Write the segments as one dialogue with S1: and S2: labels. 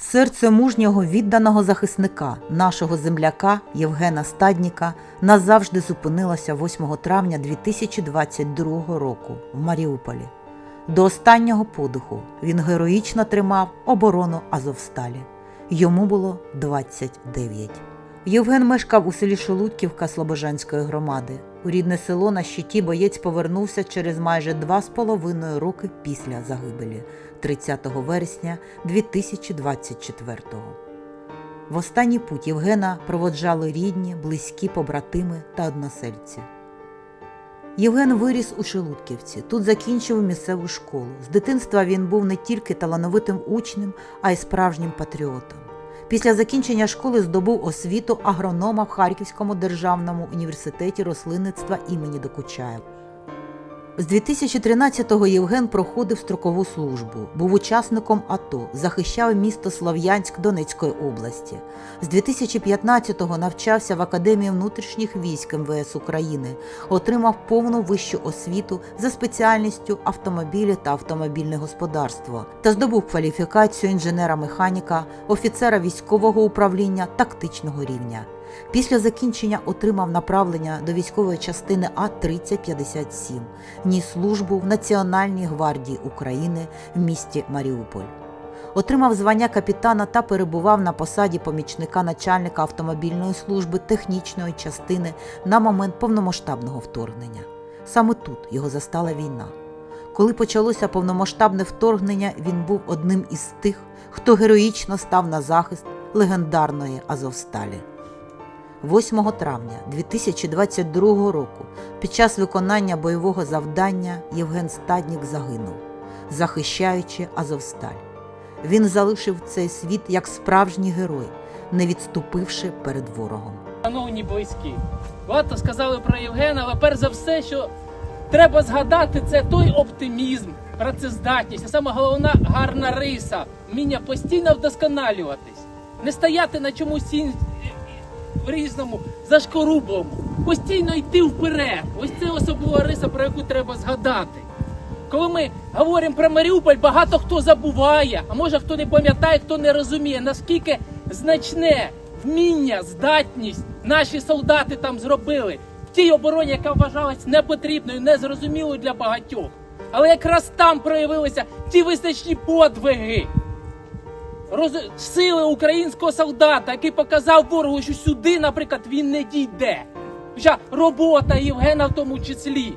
S1: Серце мужнього відданого захисника, нашого земляка Євгена Стадніка, назавжди зупинилося 8 травня 2022 року в Маріуполі. До останнього подиху він героїчно тримав оборону Азовсталі. Йому було 29. Євген мешкав у селі Шелудківка Слобожанської громади. У рідне село на щиті боєць повернувся через майже два з половиною роки після загибелі 30 вересня 2024-го. В останній путь Євгена проводжали рідні, близькі побратими та односельці. Євген виріс у Шелудківці. Тут закінчив місцеву школу. З дитинства він був не тільки талановитим учнем, а й справжнім патріотом. Після закінчення школи здобув освіту агронома в Харківському державному університеті рослинництва імені Докучаєва. З 2013-го Євген проходив строкову службу, був учасником АТО, захищав місто Слов'янськ Донецької області. З 2015-го навчався в Академії внутрішніх військ МВС України, отримав повну вищу освіту за спеціальністю автомобілі та автомобільне господарство та здобув кваліфікацію інженера-механіка, офіцера військового управління тактичного рівня. Після закінчення отримав направлення до військової частини А-3057, ніс службу в Національній гвардії України в місті Маріуполь. Отримав звання капітана та перебував на посаді помічника начальника автомобільної служби технічної частини на момент повномасштабного вторгнення. Саме тут його застала війна. Коли почалося повномасштабне вторгнення, він був одним із тих, хто героїчно став на захист легендарної Азовсталі. 8 травня 2022 року під час виконання бойового завдання Євген Стаднік загинув, захищаючи Азовсталь. Він залишив цей світ як справжній герой, не відступивши перед ворогом.
S2: Шановні близькі, багато сказали про Євгена, але перш за все, що треба згадати, це той оптимізм, працездатність, а саме головна гарна риса, вміння постійно вдосконалюватись, не стояти на чомусь в різному, зашкорублому, постійно йти вперед. Ось це особлива риса, про яку треба згадати. Коли ми говоримо про Маріуполь, багато хто забуває, а може хто не пам'ятає, хто не розуміє, наскільки значне вміння, здатність наші солдати там зробили в тій обороні, яка вважалась непотрібною, незрозумілою для багатьох. Але якраз там проявилися ті визначні подвиги. Роз... Сили українського солдата, який показав ворогу, що сюди, наприклад, він не дійде. Хоча робота Євгена в тому числі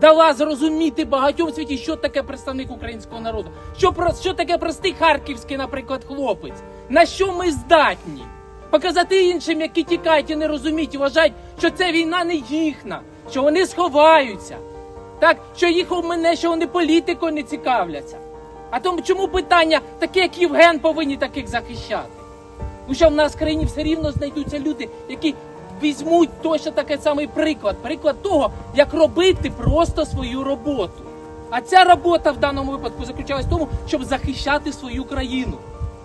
S2: дала зрозуміти багатьом світі, що таке представник українського народу, що, про- що таке простий харківський, наприклад, хлопець, на що ми здатні. Показати іншим, які тікають і не розуміють, вважають, що це війна не їхня, що вони сховаються, так, що їх обмене, що вони політикою не цікавляться. А тому чому питання, таке як Євген, повинні таких захищати? Тому що в нас в країні все рівно знайдуться люди, які візьмуть точно такий самий приклад. Приклад того, як робити просто свою роботу. А ця робота в даному випадку заключалась в тому, щоб захищати свою країну.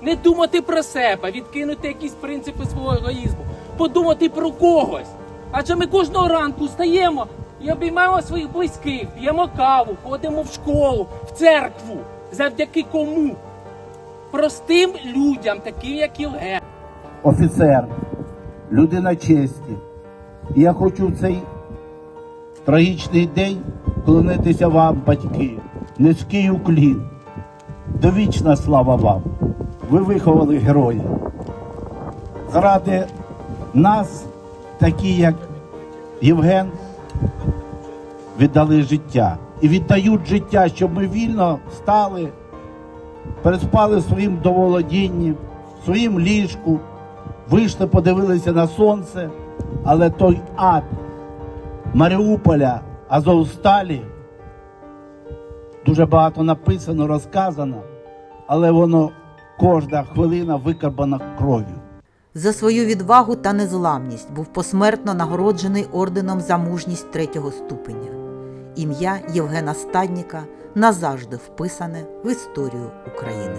S2: Не думати про себе, відкинути якісь принципи свого егоїзму, подумати про когось. Адже ми кожного ранку встаємо і обіймаємо своїх близьких, п'ємо каву, ходимо в школу, в церкву. Завдяки кому? Простим людям, таким як Євген.
S3: офіцер, людина честі. І я хочу в цей трагічний день вклонитися вам, батьки, низький уклін. Довічна слава вам. Ви виховали героя. Заради нас, такі як Євген, віддали життя. І віддають життя, щоб ми вільно стали, переспали своїм доволодінні, в своїм ліжку, вийшли, подивилися на сонце, але той ад Маріуполя, Азовсталі, дуже багато написано, розказано, але воно кожна хвилина викарбана кров'ю.
S1: За свою відвагу та незламність був посмертно нагороджений орденом за мужність третього ступеня. Ім'я Євгена Стадніка назавжди вписане в історію України.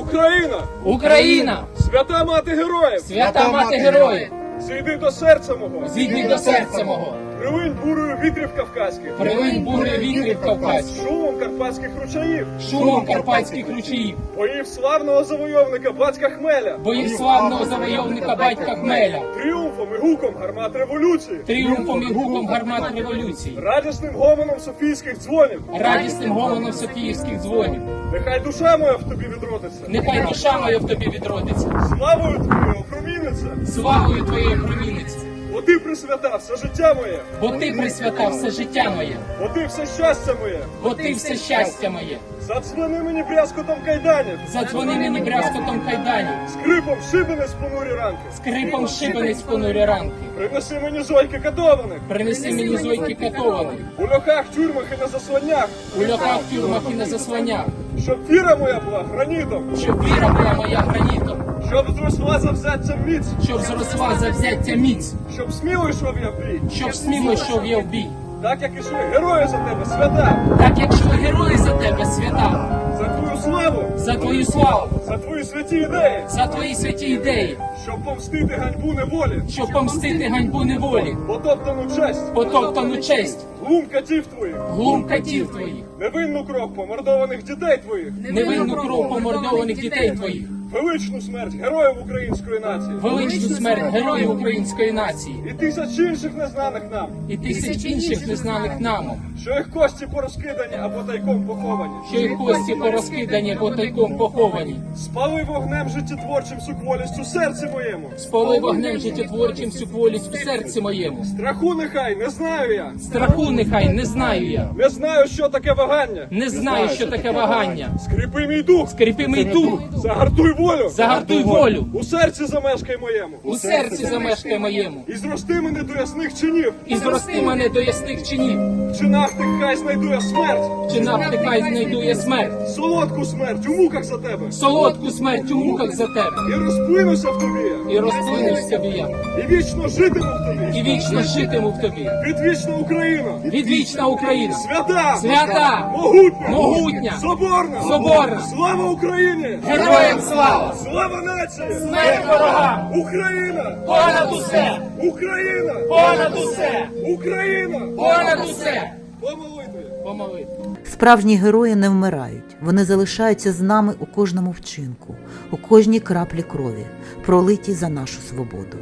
S4: Україна!
S2: Україна!
S4: Свята мати героїв!
S2: Свята мати героїв!
S4: Зійди до серця мого!
S2: Зійди до серця мого!
S4: Прилинь бурою вітрів кавказьких,
S5: Прилинь буря вітрів кавказьких,
S4: шумом карпатських ручаїв,
S5: шумом карпатських ручаїв,
S4: боїв славного завойовника батька Хмеля,
S5: боїв славного завойовника батька Хмеля,
S4: тріумфом і гуком гармат революції,
S5: тріумфом і гуком гармат революції,
S4: радісним гомоном софійських дзвонів.
S5: радісним гомоном Софіївських дзвонів.
S4: Нехай душа моя в тобі відродиться,
S5: Нехай душа моя в тобі відродиться,
S4: славою твоєю опроміниться,
S5: славою твоєю проміниться,
S4: бо ти присвята все життя моє,
S5: бо ти присвятав все життя моє,
S4: бо ти все щастя моє.
S5: бо ти все щастя моє.
S4: Задзвони мені брязкотом кайданів,
S5: Задзвони мені брязкотом кайданів,
S4: скрипом шибениць понурі ранки.
S5: скрипом шибениць понурі ранки.
S4: Принеси мені зойки катованих,
S5: Принеси мені зойки катованих,
S4: у льохах, тюрмах і на заслонях,
S5: у льохах, тюрмах і на заслонях,
S4: щоб віра моя була гранітом,
S5: щоб віра була моя гранітом,
S4: щоб зросла завзяття міць,
S5: щоб зросла завзяття міць,
S4: щоб сміло йшов я в бій,
S5: щоб сміло йшов я в бій.
S4: так як ішли герої за тебе, свята,
S5: Так як йшли герої за тебе, свята,
S4: за твою славу,
S5: за твою славу,
S4: за твої святі ідеї,
S5: за твої святі ідеї,
S4: щоб помстити ганьбу неволі,
S5: щоб помстити ганьбу неволі,
S4: потоптану честь,
S5: потоптану честь,
S4: глум катів твоїх,
S5: глум катів твоїх,
S4: невинну кров помордованих дітей твоїх,
S5: невинну кров помордованих дітей твоїх,
S4: величну смерть героїв української нації
S5: величну смерть героїв української нації
S4: і тисяч інших незнаних нам,
S5: і тисяч інших незнаних нам,
S4: що їх кості порозкидані або тайком поховані.
S5: що їх кості порозкидані або тайком поховані.
S4: Спали вогнем життєтворчим сукволістю серці моєму.
S5: Спали вогнем життєтворчим всю волість в серці моєму.
S4: Страху нехай не знаю я.
S5: Страху нехай не знаю я.
S4: Не знаю, що таке вагання.
S5: Не знаю, що таке вагання.
S4: Скріпи мій дух,
S5: Скріпи мій дух,
S4: загартуй волю.
S5: загартуй волю,
S4: У серці замешкай моєму.
S5: у серці замешкай моєму.
S4: І зрости мене до ясних чинів.
S5: І зрости мене до ясних чинів.
S4: В чинах тих хай знайду я смерть.
S5: Чи нехай знайду я смерть,
S4: Солодку смерть у муках за тебе.
S5: солодку смерть у муках за тебе.
S4: І розплинуся в тобі.
S5: І розплинусь тобі я,
S4: І вічно житиму в тобі.
S5: і вічно житиму в тобі.
S4: Відвічна Україна.
S5: Відвічна Україна,
S4: Свята.
S5: свята,
S4: Могутня.
S5: могутня,
S4: Соборна.
S5: Соборна.
S4: Слава Україні.
S5: героям слава,
S4: Слава нації.
S5: смерть ворогам,
S4: Україна.
S5: понад усе,
S4: Україна.
S5: понад усе,
S4: Україна.
S5: понад усе.
S4: Помолити.
S5: Помолити.
S1: Справжні герої не вмирають, вони залишаються з нами у кожному вчинку, у кожній краплі крові, пролитій за нашу свободу.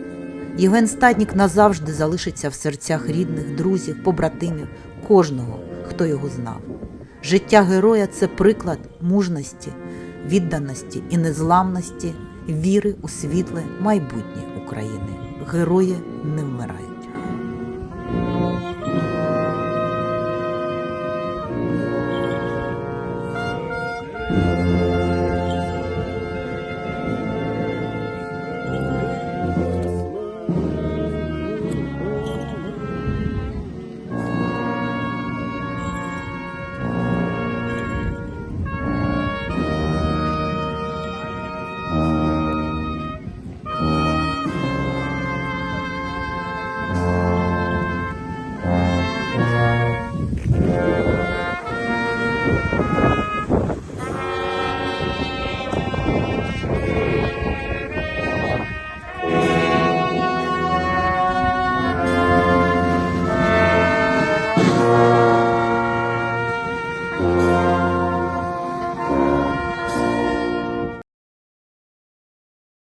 S1: Євген Статнік назавжди залишиться в серцях рідних, друзів, побратимів, кожного, хто його знав. Життя героя це приклад мужності, відданості і незламності, віри у світле майбутнє України. Герої не вмирають. Thank you.